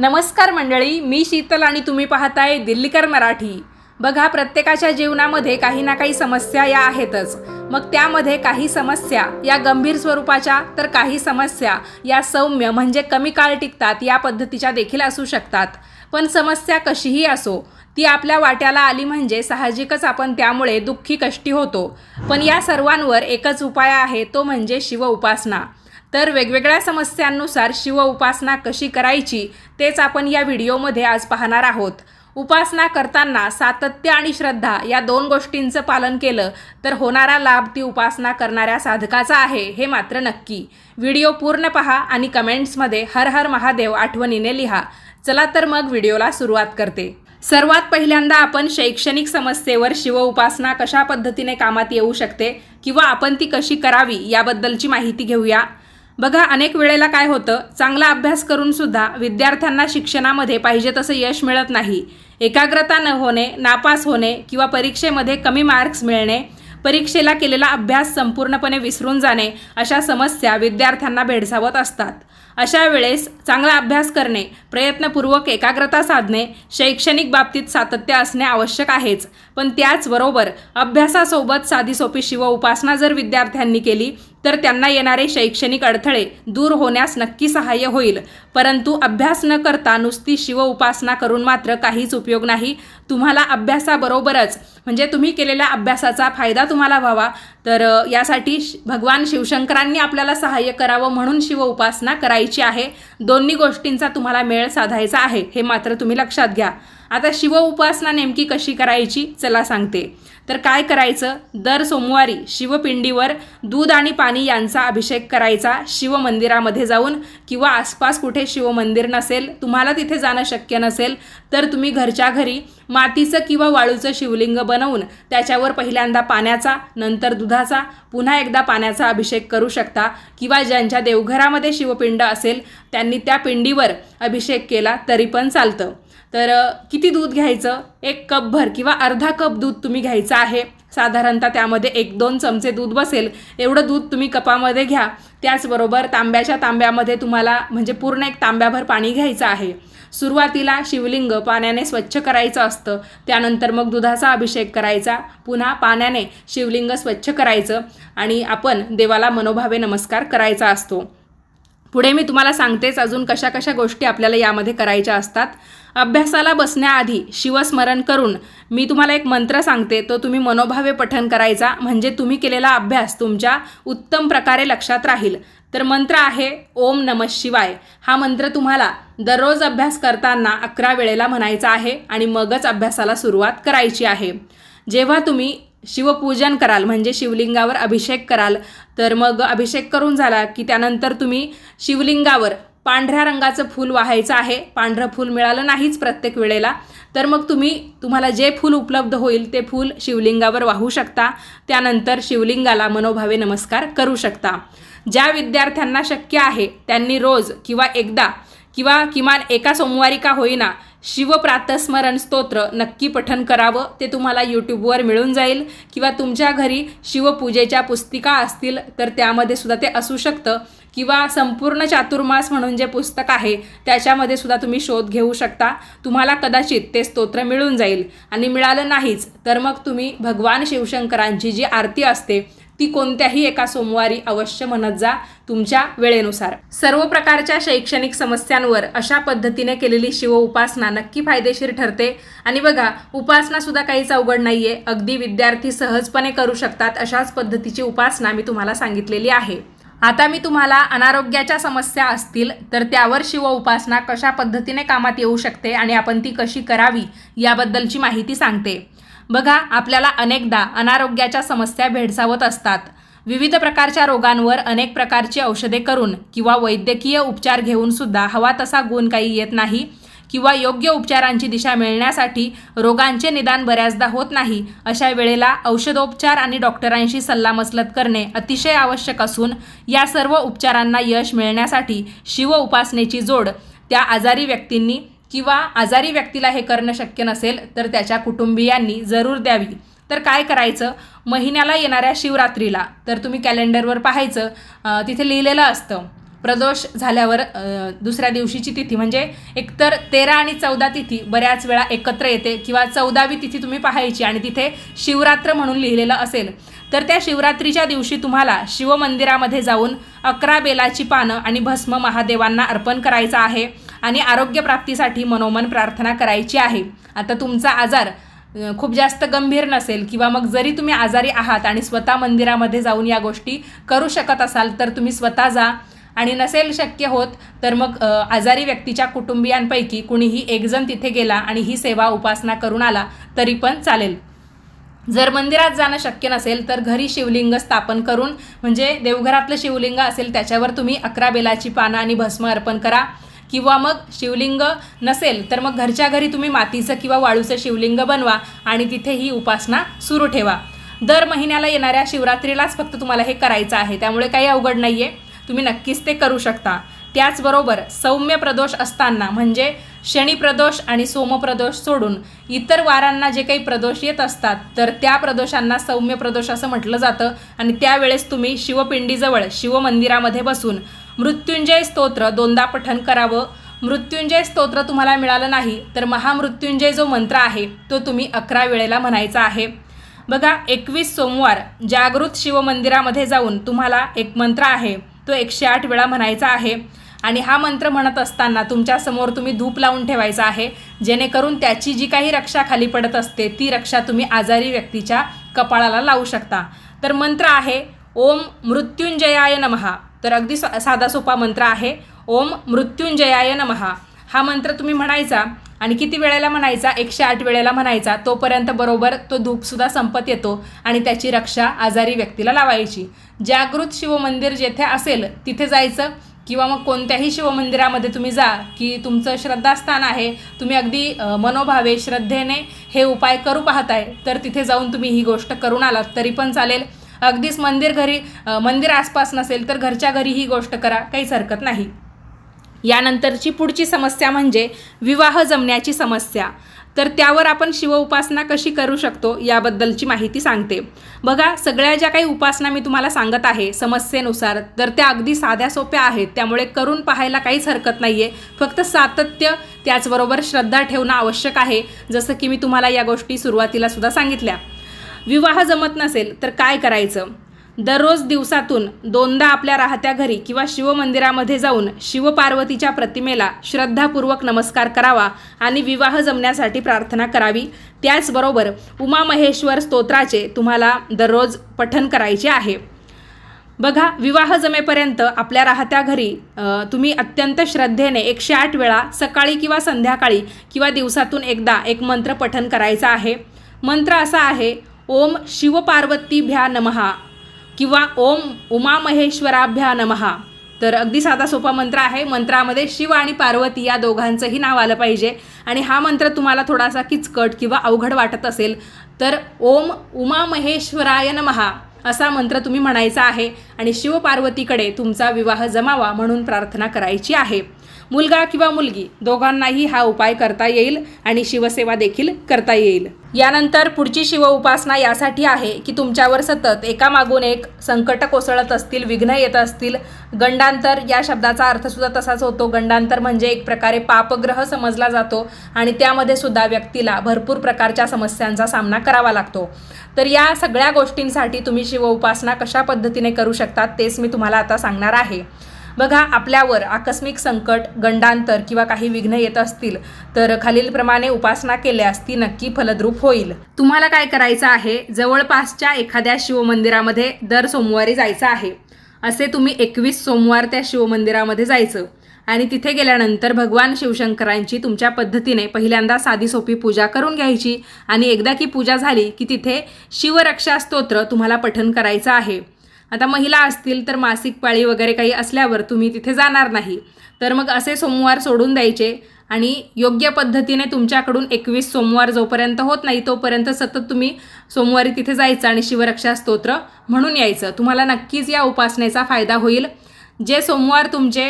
नमस्कार मंडळी मी शीतल आणि तुम्ही पाहताय दिल्लीकर मराठी. बघा प्रत्येकाच्या जीवनामध्ये काही ना काही समस्या या आहेतच. मग त्यामध्ये काही समस्या या गंभीर स्वरूपाच्या तर काही समस्या या सौम्य म्हणजे कमी काळ टिकतात या पद्धतीच्या देखील असू शकतात. पण समस्या कशीही असो ती आपल्या वाट्याला आली म्हणजे साहजिकच आपण त्यामुळे दुःखी कष्टी होतो. पण या सर्वांवर एकच उपाय आहे तो म्हणजे शिव उपासना. तर वेगवेगळ्या समस्यांनुसार शिव उपासना कशी करायची तेच आपण या व्हिडिओमध्ये आज पाहणार आहोत. उपासना करताना सातत्य आणि श्रद्धा या दोन गोष्टींचं पालन केलं तर होणारा लाभ ती उपासना करणाऱ्या साधकाचा आहे हे मात्र नक्की. व्हिडिओ पूर्ण पहा आणि कमेंट्समध्ये हर हर महादेव आठवणीने लिहा. चला तर मग व्हिडिओला सुरुवात करते. सर्वात पहिल्यांदा आपण शैक्षणिक समस्येवर शिव उपासना कशा पद्धतीने कामात येऊ शकते किंवा आपण ती कशी करावी याबद्दलची माहिती घेऊया. बघा अनेक वेळेला काय होतं चांगला अभ्यास करूनसुद्धा विद्यार्थ्यांना शिक्षणामध्ये पाहिजे तसं यश मिळत नाही. एकाग्रता न होणे नापास होणे किंवा परीक्षेमध्ये कमी मार्क्स मिळणे परीक्षेला केलेला अभ्यास संपूर्णपणे विसरून जाणे अशा समस्या विद्यार्थ्यांना भेडसावत असतात. अशा वेळेस चांगला अभ्यास करणे प्रयत्नपूर्वक एकाग्रता साधणे शैक्षणिक बाबतीत सातत्य असणे आवश्यक आहेच. पण त्याचबरोबर अभ्यासासोबत साधी सोपी शिव उपासना जर विद्यार्थ्यांनी केली तर त्यांना येणारे शैक्षणिक अडथळे दूर होण्यास नक्की सहाय्य होईल. परंतु अभ्यास न करता नुसती शिव उपासना करून मात्र काहीच उपयोग नाही. तुम्हाला अभ्यासाबरोबरच म्हणजे तुम्ही केलेल्या अभ्यासाचा फायदा तुम्हाला व्हावा. तर यासाठी भगवान शिवशंकरांनी आपल्याला सहाय्य करावं म्हणून शिव उपासना करायची आहे. दोन्ही गोष्टींचा तुम्हाला मेळ साधायचा आहे हे मात्र तुम्ही लक्षात घ्या. आता शिव उपासना नेमकी कशी करायची? चला सांगते. तर काय करायचं? दर सोमवारी शिवपिंडीवर दूध आणि पाणी यांचा अभिषेक करायचा शिव मंदिरामध्ये जाऊन किंवा आसपास कुठे शिवमंदिर नसेल तुम्हाला तिथे जाणं शक्य नसेल तर तुम्ही घरच्या घरी मातीचं किंवा वाळूचं शिवलिंग बनवून त्याच्यावर पहिल्यांदा पाण्याचा नंतर दुधाचा पुन्हा एकदा पाण्याचा अभिषेक करू शकता. किंवा ज्यांच्या देवघरामध्ये शिवपिंड असेल त्यांनी त्या पिंडीवर अभिषेक केला तरी पण चालतं. तर किती दूध घ्यायचं? एक कपभर किंवा अर्धा कप दूध तुम्ही घ्यायचं आहे. साधारणतः त्यामध्ये एक दोन चमचे दूध बसेल. एवढं दूध तुम्ही कपामध्ये घ्या. त्याचबरोबर तांब्याच्या तांब्यामध्ये तुम्हाला म्हणजे पूर्ण एक तांब्याभर पाणी घ्यायचं आहे. सुरुवातीला शिवलिंग पाण्याने स्वच्छ करायचं असतं. त्यानंतर मग दुधाचा अभिषेक करायचा. पुन्हा पाण्याने शिवलिंग स्वच्छ करायचं. आणि आपण देवाला मनोभावे नमस्कार करायचा असतो. पुढे मी तुम्हाला सांगतेच अजून कशा कशा गोष्टी आपल्याला यामध्ये करायच्या असतात. अभ्यासाला बसण्याआधी शिवस्मरण करून मी तुम्हाला एक मंत्र सांगते तो तुम्ही मनोभावे पठन करायचा. म्हणजे तुम्ही केलेला अभ्यास तुमच्या उत्तम प्रकारे लक्षात राहील. तर मंत्र आहे ओम नम शिवाय. हा मंत्र तुम्हाला दररोज अभ्यास करताना अकरा वेळेला म्हणायचा आहे आणि मगच अभ्यासाला सुरुवात करायची आहे. जेव्हा तुम्ही शिवपूजन कराल म्हणजे शिवलिंगावर अभिषेक कराल. तर मग अभिषेक करून झाला की त्यानंतर तुम्ही शिवलिंगावर पांढऱ्या रंगाचं फूल वाहायचं आहे. पांढरं फूल मिळालं नाहीच प्रत्येक वेळेला. तर मग तुम्ही तुम्हाला जे फूल उपलब्ध होईल ते फूल शिवलिंगावर वाहू शकता. त्यानंतर शिवलिंगाला मनोभावे नमस्कार करू शकता. ज्या विद्यार्थ्यांना शक्य आहे त्यांनी रोज किंवा एकदा किंवा किमान एका सोमवारी का होईना शिवप्रातस्मरण स्तोत्र नक्की पठन करावं ते तुम्हाला यूट्यूबवर मिळून जाईल. किंवा तुमच्या घरी शिवपूजेच्या पुस्तिका असतील तर त्यामध्ये सुद्धा ते असू शकतं. किंवा संपूर्ण चातुर्मास म्हणून जे पुस्तक आहे त्याच्यामध्ये सुद्धा तुम्ही शोध घेऊ शकता. तुम्हाला कदाचित ते स्तोत्र मिळून जाईल. आणि मिळालं नाहीच तर मग तुम्ही भगवान शिवशंकरांची जी आरती असते ती कोणत्याही एका सोमवारी अवश्य म्हणत जा तुमच्या वेळेनुसार. सर्व प्रकारच्या शैक्षणिक समस्यांवर अशा पद्धतीने केलेली शिव उपासना नक्की फायदेशीर ठरते. आणि बघा उपासना सुद्धा काहीच अवघड नाहीये. अगदी विद्यार्थी सहजपणे करू शकतात अशाच पद्धतीची उपासना मी तुम्हाला सांगितलेली आहे. आता मी तुम्हाला अनारोग्याच्या समस्या असतील तर त्यावर शिव उपासना कशा पद्धतीने कामात येऊ शकते आणि आपण ती कशी करावी याबद्दलची माहिती सांगते. बघा आपल्याला अनेकदा अनारोग्याच्या समस्या भेडसावत असतात. विविध प्रकारच्या रोगांवर अनेक प्रकारची औषधे करून किंवा वैद्यकीय उपचार घेऊन सुद्धा हवा तसा गुण काही येत नाही किंवा योग्य उपचारांची दिशा मिळण्यासाठी रोगांचे निदान बऱ्याचदा होत नाही अशा वेळेला औषधोपचार आणि डॉक्टरांशी सल्लामसलत करणे अतिशय आवश्यक असून या सर्व उपचारांना यश मिळण्यासाठी शिव उपासनेची जोड त्या आजारी व्यक्तींनी किंवा आजारी व्यक्तीला हे करणं शक्य नसेल तर त्याच्या कुटुंबियांनी जरूर द्यावी. तर काय करायचं? महिन्याला येणाऱ्या शिवरात्रीला तर तुम्ही कॅलेंडरवर पाहायचं तिथे लिहिलेलं असतं प्रदोष झाल्यावर दुसऱ्या दिवशीची तिथी. म्हणजे एकतर तेरा आणि चौदा तिथी बऱ्याच वेळा एकत्र येते किंवा चौदावी तिथी तुम्ही पाहायची आणि तिथे शिवरात्र म्हणून लिहिलेलं असेल. तर त्या शिवरात्रीच्या दिवशी तुम्हाला शिवमंदिरामध्ये जाऊन अकरा बेलाची पानं आणि भस्म महादेवांना अर्पण करायचं आहे. आणि आरोग्यप्राप्तीसाठी मनोमन प्रार्थना करायची आहे. आता तुमचा आजार खूप जास्त गंभीर नसेल किंवा मग जरी तुम्ही आजारी आहात आणि स्वतः मंदिरामध्ये जाऊन या गोष्टी करू शकत असाल तर तुम्ही स्वतः जा. आणि नसेल शक्य होत तर मग आजारी व्यक्तीच्या कुटुंबियांपैकी कुणीही एकजण तिथे गेला आणि ही सेवा उपासना करून आला तरी पण चालेल. जर मंदिरात जाणं शक्य नसेल तर घरी शिवलिंग स्थापन करून म्हणजे देवघरातलं शिवलिंग असेल त्याच्यावर तुम्ही अकरा बेलाची पानं आणि भस्म अर्पण करा. किंवा मग शिवलिंग नसेल तर मग घरच्या घरी तुम्ही मातीचं किंवा वाळूचं शिवलिंग बनवा आणि तिथे ही उपासना सुरू ठेवा. दर महिन्याला येणाऱ्या शिवरात्रीलाच फक्त तुम्हाला हे करायचं आहे. त्यामुळे काही अवघड नाही आहे तुम्ही नक्कीच ते करू शकता. त्याचबरोबर सौम्य प्रदोष असताना म्हणजे शनी प्रदोष आणि सोमप्रदोष सोडून इतर वारांना जे काही प्रदोष येत असतात तर त्या प्रदोषांना सौम्य प्रदोष असं म्हटलं जातं. आणि त्यावेळेस तुम्ही शिवपिंडीजवळ शिवमंदिरामध्ये बसून मृत्युंजय स्तोत्र दोनदा पठन करावं. मृत्युंजय स्तोत्र तुम्हाला मिळालं नाही तर महामृत्युंजय जो मंत्र आहे तो तुम्ही अकरा वेळेला म्हणायचा आहे. बघा एकवीस सोमवार जागृत शिवमंदिरामध्ये जाऊन तुम्हाला एक मंत्र आहे तो एकशे आठ वेळा म्हणायचा आहे. आणि हा मंत्र म्हणत असताना तुमच्यासमोर तुम्ही धूप लावून ठेवायचा आहे जेणेकरून त्याची जी काही रक्षा खाली पडत असते ती रक्षा तुम्ही आजारी व्यक्तीच्या कपाळाला लावू शकता. तर मंत्र आहे ओम मृत्युंजयाय नमहा तर अगदी सा- साधा सोपा मंत्र आहे. ओम मृत्युंजयाय नमहा हा मंत्र तुम्ही म्हणायचा आणि किती वेळेला म्हणायचा? एकशे आठ वेळेला म्हणायचा. तोपर्यंत बरोबर तो धूपसुद्धा संपत येतो आणि त्याची रक्षा आजारी व्यक्तीला लावायची. जागृत शिवमंदिर जेथे असेल तिथे जायचं किंवा मग कोणत्याही शिवमंदिरामध्ये तुम्ही जा की तुमचं श्रद्धास्थान आहे. तुम्ही अगदी मनोभावे श्रद्धेने हे उपाय करू पाहताय तर तिथे जाऊन तुम्ही ही गोष्ट करून आलात तरी पण चालेल. अगदीच मंदिर घरी मंदिर आसपास नसेल तर घरच्या घरी ही गोष्ट करा काहीच हरकत नाही. यानंतरची पुढची समस्या म्हणजे विवाह जमण्याची समस्या. तर त्यावर आपण शिवउपासना कशी करू शकतो याबद्दलची माहिती सांगते. बघा सगळ्या ज्या काही उपासना मी तुम्हाला सांगत आहे समस्येनुसार तर त्या अगदी साध्या सोप्या आहेत त्यामुळे करून पाहायला काहीच हरकत नाही आहे फक्त सातत्य त्याचबरोबर श्रद्धा ठेवणं आवश्यक आहे जसं की मी तुम्हाला या गोष्टी सुरुवातीला सुद्धा सांगितल्या. विवाह जमत नसेल तर काय करायचं? दररोज दिवसातून दोनदा आपल्या राहत्या घरी किंवा शिवमंदिरामध्ये जाऊन शिवपार्वतीच्या प्रतिमेला श्रद्धापूर्वक नमस्कार करावा आणि विवाह जमण्यासाठी प्रार्थना करावी. त्याचबरोबर उमामहेश्वर स्तोत्राचे तुम्हाला दररोज पठन करायचे आहे. बघा विवाह जमेपर्यंत आपल्या राहत्या घरी तुम्ही अत्यंत श्रद्धेने एकशे आठ वेळा सकाळी किंवा संध्याकाळी किंवा दिवसातून एकदा एक मंत्र पठन करायचा आहे. मंत्र असा आहे ओम शिवपार्वतीभ्या नमहा किंवा ओम उमामहेश्वराभ्या नमहा तर अगदी साधा सोपा मंत्र आहे. मंत्रामध्ये शिव आणि पार्वती या दोघांचंही नाव आलं पाहिजे. आणि हा मंत्र तुम्हाला थोडासा किचकट किंवा अवघड वाटत असेल तर ओम उमामहेश्वराय नमहा असा मंत्र तुम्ही म्हणायचा आहे. आणि शिवपार्वतीकडे तुमचा विवाह जमावा म्हणून प्रार्थना करायची आहे. मुलगा किंवा मुलगी दोघांनाही हा उपाय करता येईल आणि शिवसेवा देखील करता येईल. यानंतर पुढची शिव उपासना यासाठी आहे की तुमच्यावर सतत एकामागून एक संकट कोसळत असतील विघ्न येत असतील. गंडांतर या शब्दाचा अर्थसुद्धा तसाच होतो. गंडांतर म्हणजे एक प्रकारे पापग्रह समजला जातो आणि त्यामध्ये सुद्धा व्यक्तीला भरपूर प्रकारच्या समस्यांचा सामना करावा लागतो. तर या सगळ्या गोष्टींसाठी तुम्ही शिव उपासना कशा पद्धतीने करू शकतात तेच मी तुम्हाला आता सांगणार आहे. बघा आपल्यावर आकस्मिक संकट गंडांतर किंवा काही विघ्न येत असतील तर खालीलप्रमाणे उपासना केल्यास ती नक्की फलद्रूप होईल. तुम्हाला काय करायचं आहे? जवळपासच्या एखाद्या शिवमंदिरामध्ये दर सोमवारी जायचं आहे. असे तुम्ही एकवीस सोमवार त्या शिवमंदिरामध्ये जायचं. आणि तिथे गेल्यानंतर भगवान शिवशंकरांची तुमच्या पद्धतीने पहिल्यांदा साधी सोपी पूजा करून घ्यायची. आणि एकदा की पूजा झाली की तिथे शिवरक्षा स्तोत्र तुम्हाला पठन करायचं आहे. आता महिला असतील तर मासिक पाळी वगैरे काही असल्यावर तुम्ही तिथे जाणार नाही. तर मग असे सोमवार सोडून द्यायचे आणि योग्य पद्धतीने तुमच्याकडून एकवीस सोमवार जोपर्यंत होत नाही तोपर्यंत सतत तुम्ही सोमवारी तिथे जायचं आणि शिवरक्षा स्तोत्र म्हणून यायचं. तुम्हाला नक्कीच या उपासनेचा फायदा होईल. जे सोमवार तुमचे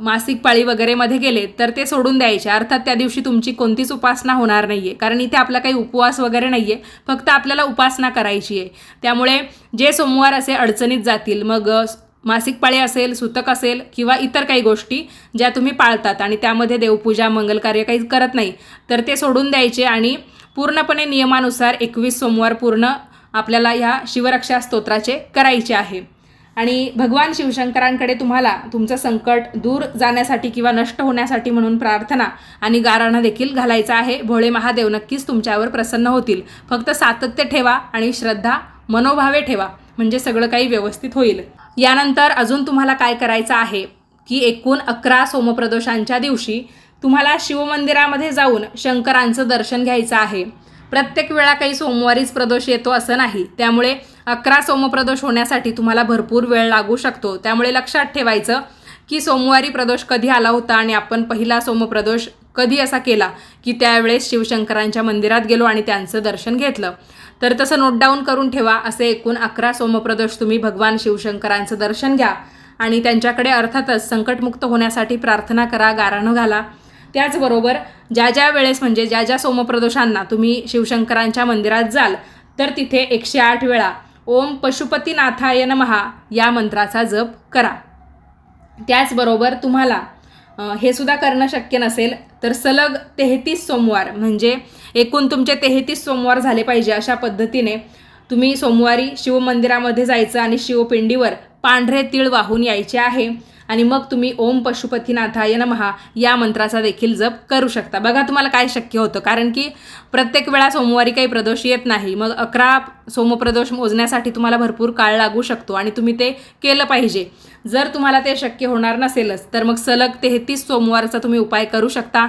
मासिक पाळी वगैरेमध्ये गेले तर ते सोडून द्यायचे. अर्थात त्या दिवशी तुमची कोणतीच उपासना होणार नाही आहे कारण इथे आपला काही उपवास वगैरे नाही आहे फक्त आपल्याला उपासना करायची आहे. त्यामुळे जे सोमवार असे अडचणीत जातील मग मासिक पाळी असेल सुतक असेल किंवा इतर काही गोष्टी ज्या तुम्ही पाळतात आणि त्यामध्ये देवपूजा मंगलकार्य काही करत नाही तर ते सोडून द्यायचे आणि पूर्णपणे नियमानुसार एकवीस सोमवार पूर्ण आपल्याला ह्या शिवरक्षा स्तोत्राचे करायचे आहे. आणि भगवान शिवशंकरांकडे तुम्हाला तुमचं संकट दूर जाण्यासाठी किंवा नष्ट होण्यासाठी म्हणून प्रार्थना आणि गाराणा देखील घालायचा आहे. भोळे महादेव नक्कीच तुमच्यावर प्रसन्न होतील. फक्त सातत्य ठेवा आणि श्रद्धा मनोभावे ठेवा. म्हणजे सगळं काही व्यवस्थित होईल. यानंतर अजून तुम्हाला काय करायचं आहे? की एकूण अकरा सोमप्रदोषांच्या दिवशी तुम्हाला शिवमंदिरामध्ये जाऊन शंकरांचं दर्शन घ्यायचं आहे. प्रत्येक वेळा काही सोमवारीच प्रदोष येतो असं नाही. त्यामुळे अकरा सोमप्रदोष होण्यासाठी तुम्हाला भरपूर वेळ लागू शकतो. त्यामुळे लक्षात ठेवायचं की सोमवारी प्रदोष कधी आला होता आणि आपण पहिला सोमप्रदोष कधी असा केला की त्यावेळेस शिवशंकरांच्या मंदिरात गेलो आणि त्यांचं दर्शन घेतलं. तर तसं नोट डाऊन करून ठेवा. असे एकूण अकरा सोमप्रदोष तुम्ही भगवान शिवशंकरांचं दर्शन घ्या आणि त्यांच्याकडे अर्थातच संकटमुक्त होण्यासाठी प्रार्थना करा गाराणं घाला. त्याचबरोबर ज्या ज्या वेळेस म्हणजे ज्या ज्या सोमप्रदोषांना तुम्ही शिवशंकरांच्या मंदिरात जाल तर तिथे एकशे आठ वेळा ओम पशुपतीनाथाय नमहा या मंत्राचा जप करा. त्याचबरोबर तुम्हाला हे सुद्धा करणं शक्य नसेल तर सलग तेहतीस सोमवार म्हणजे एकूण तुमचे तेहतीस सोमवार झाले पाहिजे अशा पद्धतीने तुम्ही सोमवारी शिवमंदिरामध्ये जायचं आणि शिवपिंडीवर पांढरे तीळ वाहून यायचे आहे. आणि मग तुम्ही ओम पशुपतीनाथाय नमहा या मंत्राचा देखील जप करू शकता. बघा तुम्हाला काय शक्य होतं. कारण की प्रत्येक वेळा सोमवारी काही प्रदोष येत नाही. मग अकरा सोमप्रदोष मोजण्यासाठी तुम्हाला भरपूर काळ लागू शकतो आणि तुम्ही ते केलं पाहिजे. जर तुम्हाला ते शक्य होणार नसेलच तर मग सलग तेहतीस सोमवारचा तुम्ही उपाय करू शकता.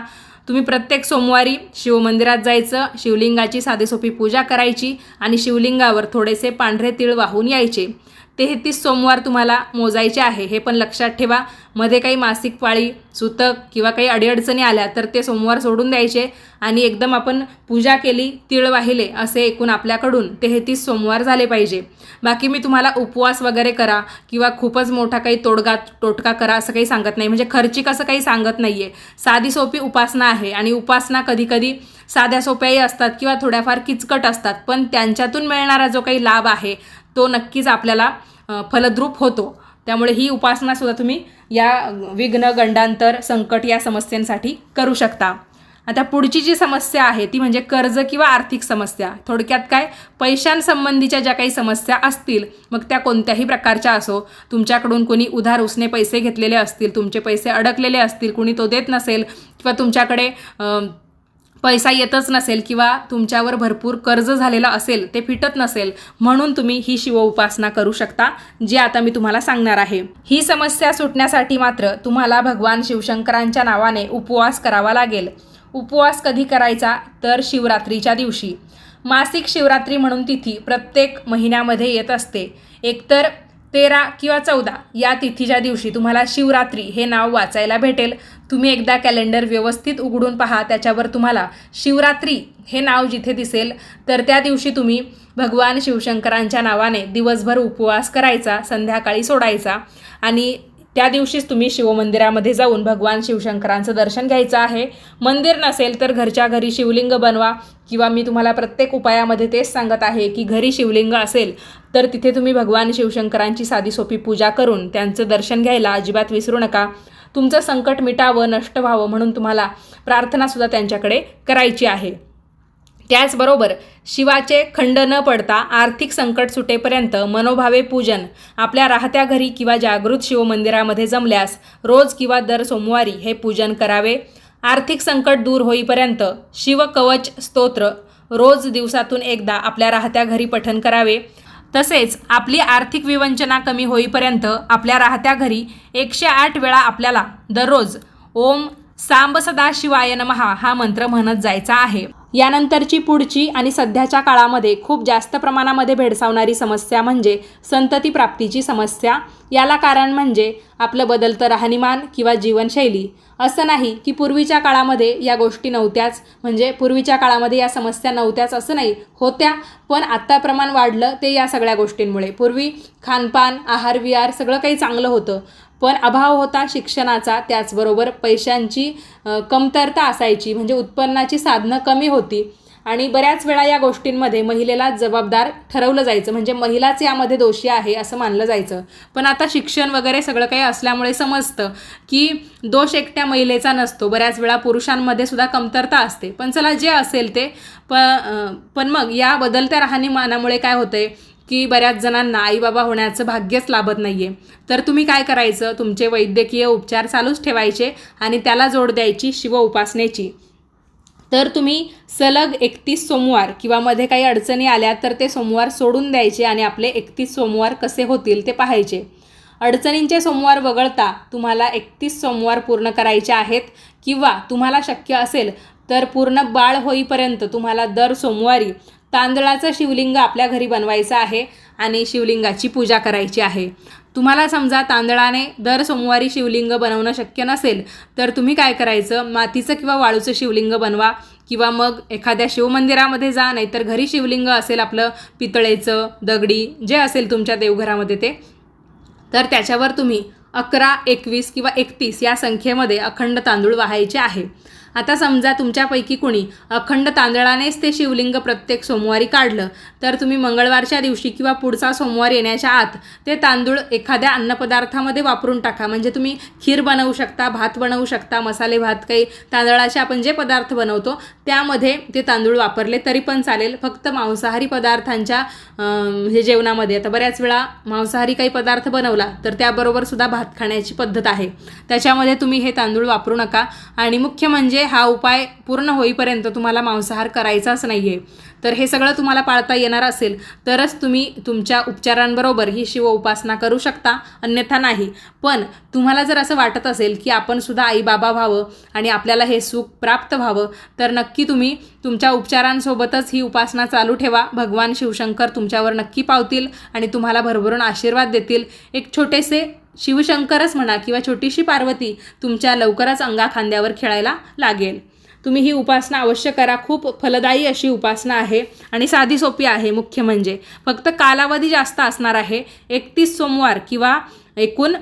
तुम्ही प्रत्येक सोमवारी शिवमंदिरात जायचं शिवलिंगाची साधेसोपी पूजा करायची आणि शिवलिंगावर थोडेसे पांढरे तीळ वाहून यायचे. तेहतीस सोमवार तुम्हाला मोजायचे आहे. हे पण लक्षात ठेवा. मध्ये काही मासिक पाळी सुतक किंवा काही अडीअडचणी आल्या तर ते सोमवार सोडून द्यायचे आणि एकदम आपण पूजा केली तिळ वाहिले असे एकूण आपल्याकडून तेहतीस सोमवार झाले पाहिजे. बाकी मी तुम्हाला उपवास वगैरे करा किंवा खूपच मोठा काही तोडगा टोटका करा असं काही सांगत नाही. म्हणजे खर्चिक असं काही सांगत नाही आहे साधी सोपी उपासना आहे आणि उपासना कधीकधी साध्या सोप्याही असतात किंवा थोड्याफार किचकट असतात. पण त्यांच्यातून मिळणारा जो काही लाभ आहे तो नक्कीच आपल्याला फलद्रूप होतो. त्यामुळे ही उपासनासुद्धा तुम्ही या विघ्न गंडांतर संकट या समस्यांसाठी करू शकता. आता पुढची जी समस्या आहे ती म्हणजे कर्ज किंवा आर्थिक समस्या. थोडक्यात काय? पैशांसंबंधीच्या ज्या काही समस्या असतील मग त्या कोणत्याही प्रकारच्या असो. तुमच्याकडून कोणी उधार उसने पैसे घेतलेले असतील तुमचे पैसे अडकलेले असतील कुणी तो देत नसेल किंवा तुमच्याकडे पैसा येतच नसेल किंवा तुमच्यावर भरपूर कर्ज झालेलं असेल ते फिटत नसेल म्हणून तुम्ही ही शिव उपासना करू शकता जी आता मी तुम्हाला सांगणार आहे. ही समस्या सुटण्यासाठी मात्र तुम्हाला भगवान शिवशंकरांच्या नावाने उपवास करावा लागेल. उपवास कधी करायचा? तर शिवरात्रीच्या दिवशी. मासिक शिवरात्री म्हणून तिथी प्रत्येक महिन्यामध्ये येत असते. एकतर तेरा किंवा चौदा या तिथीच्या दिवशी तुम्हाला शिवरात्री हे नाव वाचायला भेटेल. तुम्ही एकदा कॅलेंडर व्यवस्थित उघडून पहा. त्याच्यावर तुम्हाला शिवरात्री हे नाव जिथे दिसेल तर त्या दिवशी तुम्ही भगवान शिवशंकरांच्या नावाने दिवसभर उपवास करायचा संध्याकाळी सोडायचा. आणि त्या दिवशीच तुम्ही शिवमंदिरामध्ये जाऊन भगवान शिवशंकरांचं दर्शन घ्यायचं आहे. मंदिर नसेल तर घरच्या घरी शिवलिंग बनवा किंवा मी तुम्हाला प्रत्येक उपायामध्ये तेच सांगत आहे की घरी शिवलिंग असेल तर तिथे तुम्ही भगवान शिवशंकरांची साधी सोपी पूजा करून त्यांचं दर्शन घ्यायला अजिबात विसरू नका. तुमचं संकट मिटावं नष्ट व्हावं म्हणून तुम्हाला प्रार्थनासुद्धा त्यांच्याकडे करायची आहे. त्याचबरोबर शिवाचे खंड न पडता आर्थिक संकट सुटेपर्यंत मनोभावे पूजन आपल्या राहत्या घरी किंवा जागृत शिवमंदिरामध्ये जमल्यास रोज किंवा दर सोमवारी हे पूजन करावे. आर्थिक संकट दूर होईपर्यंत शिवकवच स्तोत्र रोज दिवसातून एकदा आपल्या राहत्या घरी पठन करावे. तसेच आपली आर्थिक विवंचना कमी होईपर्यंत आपल्या राहत्या घरी एकशे आठ वेळा आपल्याला दररोज ओम सांब सदा शिवाय नमहा हा मंत्र म्हणत जायचा आहे. यानंतरची पुढची आणि सध्याच्या काळामध्ये खूप जास्त प्रमाणामध्ये भेडसावणारी समस्या म्हणजे संतती प्राप्तीची समस्या. याला कारण म्हणजे आपलं बदलतं राहणीमान किंवा जीवनशैली. असं नाही की पूर्वीच्या काळामध्ये या गोष्टी नव्हत्याच म्हणजे पूर्वीच्या काळामध्ये या समस्या नव्हत्याच असं नाही होत्या पण आत्ता प्रमाण वाढलं ते या सगळ्या गोष्टींमुळे. पूर्वी खानपान आहार विहार सगळं काही चांगलं होतं. पण अभाव होता शिक्षणाचा त्याचबरोबर पैशांची कमतरता असायची म्हणजे उत्पन्नाची साधनं कमी होती. आणि बऱ्याच वेळा या गोष्टींमध्ये महिलेला जबाबदार ठरवलं जायचं म्हणजे महिलाच यामध्ये दोषी आहे असं मानलं जायचं. पण आता शिक्षण वगैरे सगळं काही असल्यामुळे समजतं की दोष एकट्या महिलेचा नसतो. बऱ्याच वेळा पुरुषांमध्ये सुद्धा कमतरता असते. पण चला जे असेल ते प पण मग या बदलत्या राहणीमानामुळे काय होतंय? की बऱ्याच जणांना आईबाबा होण्याचं भाग्यच लाभत नाही आहे तर तुम्ही काय करायचं? तुमचे वैद्यकीय उपचार चालूच ठेवायचे आणि त्याला जोड द्यायची शिव उपासनेची. तर तुम्ही सलग एकतीस सोमवार किंवा मध्ये काही अडचणी आल्या तर ते सोमवार सोडून द्यायचे आणि आपले एकतीस सोमवार कसे होतील ते पाहायचे. अडचणींचे सोमवार वगळता तुम्हाला एकतीस सोमवार पूर्ण करायचे आहेत किंवा तुम्हाला शक्य असेल तर पूर्ण बाळ होईपर्यंत तुम्हाला दर सोमवारी तांदळाचं शिवलिंग आपल्या घरी बनवायचं आहे आणि शिवलिंगाची पूजा करायची आहे. तुम्हाला समजा तांदळाने दर सोमवारी शिवलिंग बनवणं शक्य नसेल तर तुम्ही काय करायचं? मातीचं किंवा वाळूचं शिवलिंग बनवा किंवा मग एखाद्या शिवमंदिरामध्ये जा नाहीतर घरी शिवलिंग असेल आपलं पितळेचं दगडी जे असेल तुमच्या देवघरामध्ये ते तर त्याच्यावर तुम्ही अकरा एकवीस किंवा एकतीस या संख्येमध्ये अखंड तांदूळ वाहायचे आहे. आता समजा तुमच्यापैकी कुणी अखंड तांदळानेच ते शिवलिंग प्रत्येक सोमवारी काढलं तर तुम्ही मंगळवारच्या दिवशी किंवा पुढचा सोमवार येण्याच्या आत ते तांदूळ एखाद्या अन्नपदार्थामध्ये वापरून टाका. म्हणजे तुम्ही खीर बनवू शकता भात बनवू शकता मसाले भात काही तांदळाचे आपण जे पदार्थ बनवतो त्यामध्ये ते तांदूळ वापरले तरी पण चालेल. फक्त मांसाहारी पदार्थांच्या हे जेवणामध्ये आता बऱ्याच वेळा मांसाहारी काही पदार्थ बनवला तर त्याबरोबर सुद्धा भात खाण्याची पद्धत आहे. त्याच्यामध्ये तुम्ही हे तांदूळ वापरू नका. आणि मुख्य म्हणजे हा उपाय पूर्ण होईपर्यंत तुम्हाला मांसाहार करायचाच नाही आहे तर हे सगळं तुम्हाला पाळता येणार असेल तरच तुम्ही तुमच्या उपचारांबरोबर ही शिव उपासना करू शकता अन्यथा नाही. पण तुम्हाला जर असं वाटत असेल की आपण सुद्धा आई बाबा व्हावं आणि आपल्याला हे सुख प्राप्त व्हावं तर नक्की तुम्ही तुमच्या उपचारांसोबतच ही उपासना चालू ठेवा. भगवान शिवशंकर तुमच्यावर नक्की पावतील आणि तुम्हाला भरभरून आशीर्वाद देतील. एक छोटेसे शिवशंकरच म्हणा किंवा छोटीशी पार्वती तुमच्या लवकरच अंगा खांद्यावर खेळायला लागेल. तुम्ही ही उपासना अवश्य करा. खूप फलदायी अशी उपासना आहे आणि साधी सोपी आहे. मुख्य म्हणजे फक्त कालावधी जास्त असणार आहे. एकतीस सोमवार किंवा एकूण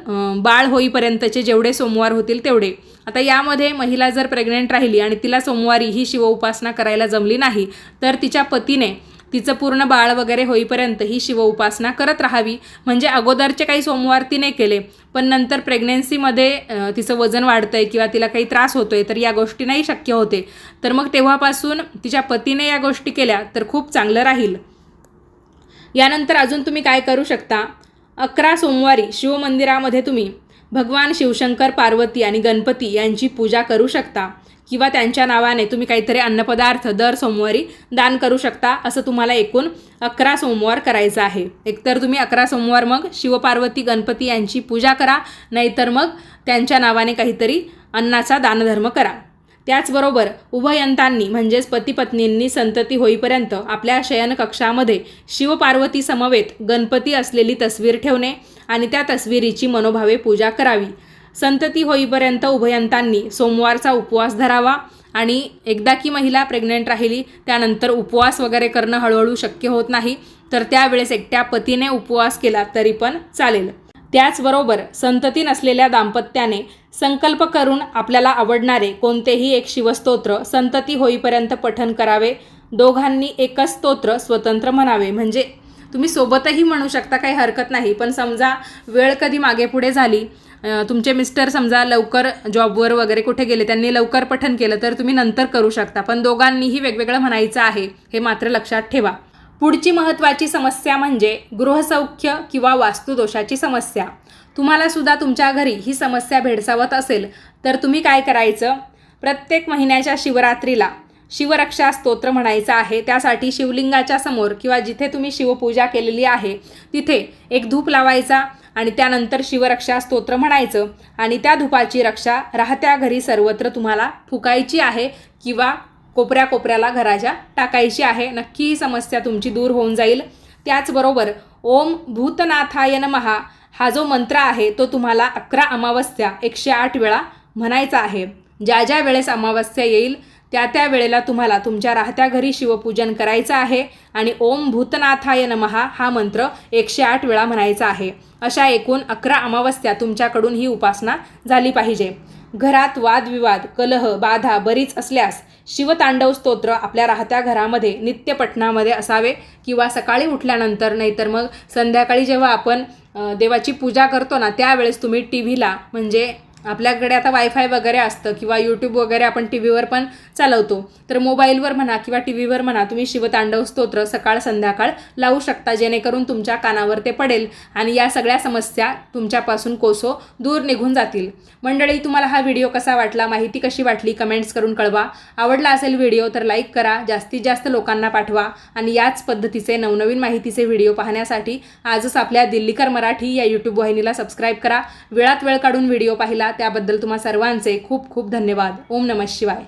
बाळ होईपर्यंतचे जेवढे सोमवार होतील तेवढे. आता यामध्ये महिला जर प्रेग्नेंट राहिली आणि तिला सोमवारी ही शिव उपासना करायला जमली नाही तर तिच्या पतीने तिचं पूर्ण बाळ वगैरे होईपर्यंत ही शिव उपासना करत राहावी. म्हणजे अगोदरचे काही सोमवार तिने केले पण नंतर प्रेग्नेन्सीमध्ये तिचं वजन वाढतंय किंवा तिला काही त्रास होतोय तर या गोष्टी नाही शक्य होते. तर मग तेव्हापासून तिच्या पतीने या गोष्टी केल्या तर खूप चांगलं राहील. यानंतर अजून तुम्ही काय करू शकता? अकरा सोमवारी शिवमंदिरामध्ये तुम्ही भगवान शिवशंकर पार्वती आणि गणपती यांची पूजा करू शकता. किंवा त्यांच्या नावाने तुम्ही काहीतरी अन्नपदार्थ दर सोमवारी दान करू शकता असं तुम्हाला एकूण अकरा सोमवार करायचं आहे. एकतर तुम्ही अकरा सोमवार मग शिवपार्वती गणपती यांची पूजा करा नाहीतर मग त्यांच्या नावाने काहीतरी अन्नाचा दानधर्म करा. त्याचबरोबर उभयंतांनी म्हणजेच पतीपत्नींनी संतती होईपर्यंत आपल्या शयनकक्षामध्ये शिवपार्वती समवेत गणपती असलेली तस्वीर ठेवणे आणि त्या तस्वीरीची मनोभावे पूजा करावी. संतती होईपर्यंत उभयंतांनी सोमवारचा उपवास धरावा आणि एकदा की महिला प्रेग्नंट राहिली त्यानंतर उपवास वगैरे करणं हळूहळू शक्य होत नाही तर त्यावेळेस एकट्या पतीने उपवास केला तरी पण चालेल. त्याचबरोबर संतती नसलेल्या दाम्पत्याने संकल्प करून आपल्याला आवडणारे कोणतेही एक शिवस्तोत्र संतती होईपर्यंत पठन करावे. दोघांनी एकच स्तोत्र स्वतंत्र म्हणावे. म्हणजे तुम्ही सोबतही म्हणू शकता काही हरकत नाही. पण समजा वेळ कधी मागे पुढे झाली तुमचे मिस्टर समजा लवकर जॉबवर वगैरे कुठे गेले त्यांनी लवकर पठन केलं तर तुम्ही नंतर करू शकता. पण दोघांनीही वेगवेगळं म्हणायचं आहे हे मात्र लक्षात ठेवा. पुढची महत्त्वाची समस्या म्हणजे गृहसौख्य किंवा वास्तुदोषाची समस्या. तुम्हाला सुद्धा तुमच्या घरी ही समस्या भेडसावत असेल तर तुम्ही काय करायचं? प्रत्येक महिन्याच्या शिवरात्रीला शिवरक्षा स्तोत्र म्हणायचं आहे. त्यासाठी शिवलिंगाच्या समोर किंवा जिथे तुम्ही शिवपूजा केलेली आहे तिथे एक धूप लावायचा आणि त्यानंतर शिवरक्षा स्तोत्र म्हणायचं. आणि त्या धुपाची रक्षा राहत्या घरी सर्वत्र तुम्हाला फुकायची आहे किंवा कोपऱ्या कोपऱ्याला घराच्या टाकायची आहे. नक्की ही समस्या तुमची दूर होऊन जाईल. त्याचबरोबर ओम भूतनाथाय महा हा जो मंत्र आहे तो तुम्हाला अकरा अमावस्या एकशे आठ वेळा म्हणायचा आहे. ज्या ज्या वेळेस अमावस्या येईल त्या त्या वेळेला तुम्हाला तुमच्या राहत्या घरी शिवपूजन करायचं आहे आणि ओम भूतनाथाय नमहा हा मंत्र एकशे आठ वेळा म्हणायचा आहे. अशा एकूण अकरा अमावस्या तुमच्याकडून ही उपासना झाली पाहिजे. घरात वादविवाद कलह बाधा बरीच असल्यास शिवतांडव स्तोत्र आपल्या राहत्या घरामध्ये नित्यपठणामध्ये असावे किंवा सकाळी उठल्यानंतर नाहीतर मग संध्याकाळी जेव्हा आपण देवाची पूजा करतो ना त्यावेळेस तुम्ही टी व्हीला म्हणजे आपल्याकडे आता वायफाय वगैरे असतं किंवा यूट्यूब वगैरे आपण टी व्हीवर पण चालवतो. तर मोबाईलवर म्हणा किंवा टी व्हीवर म्हणा तुम्ही शिवतांडव स्तोत्र सकाळ संध्याकाळ लावू शकता जेणेकरून तुमच्या कानावर ते पडेल आणि या सगळ्या समस्या तुमच्यापासून कोसो दूर निघून जातील. मंडळी तुम्हाला हा व्हिडिओ कसा वाटला माहिती कशी वाटली कमेंट्स करून कळवा. आवडला असेल व्हिडिओ तर लाईक करा जास्तीत जास्त लोकांना पाठवा आणि याच पद्धतीचे नवनवीन माहितीचे व्हिडिओ पाहण्यासाठी आजच आपल्या दिल्लीकर मराठी या यूट्यूब वाहिनीला सबस्क्राईब करा. वेळात वेळ काढून व्हिडिओ पाहिला त्याबद्दल तुम्हा सर्वांचे खूप खूप धन्यवाद. ओम नमः शिवाय.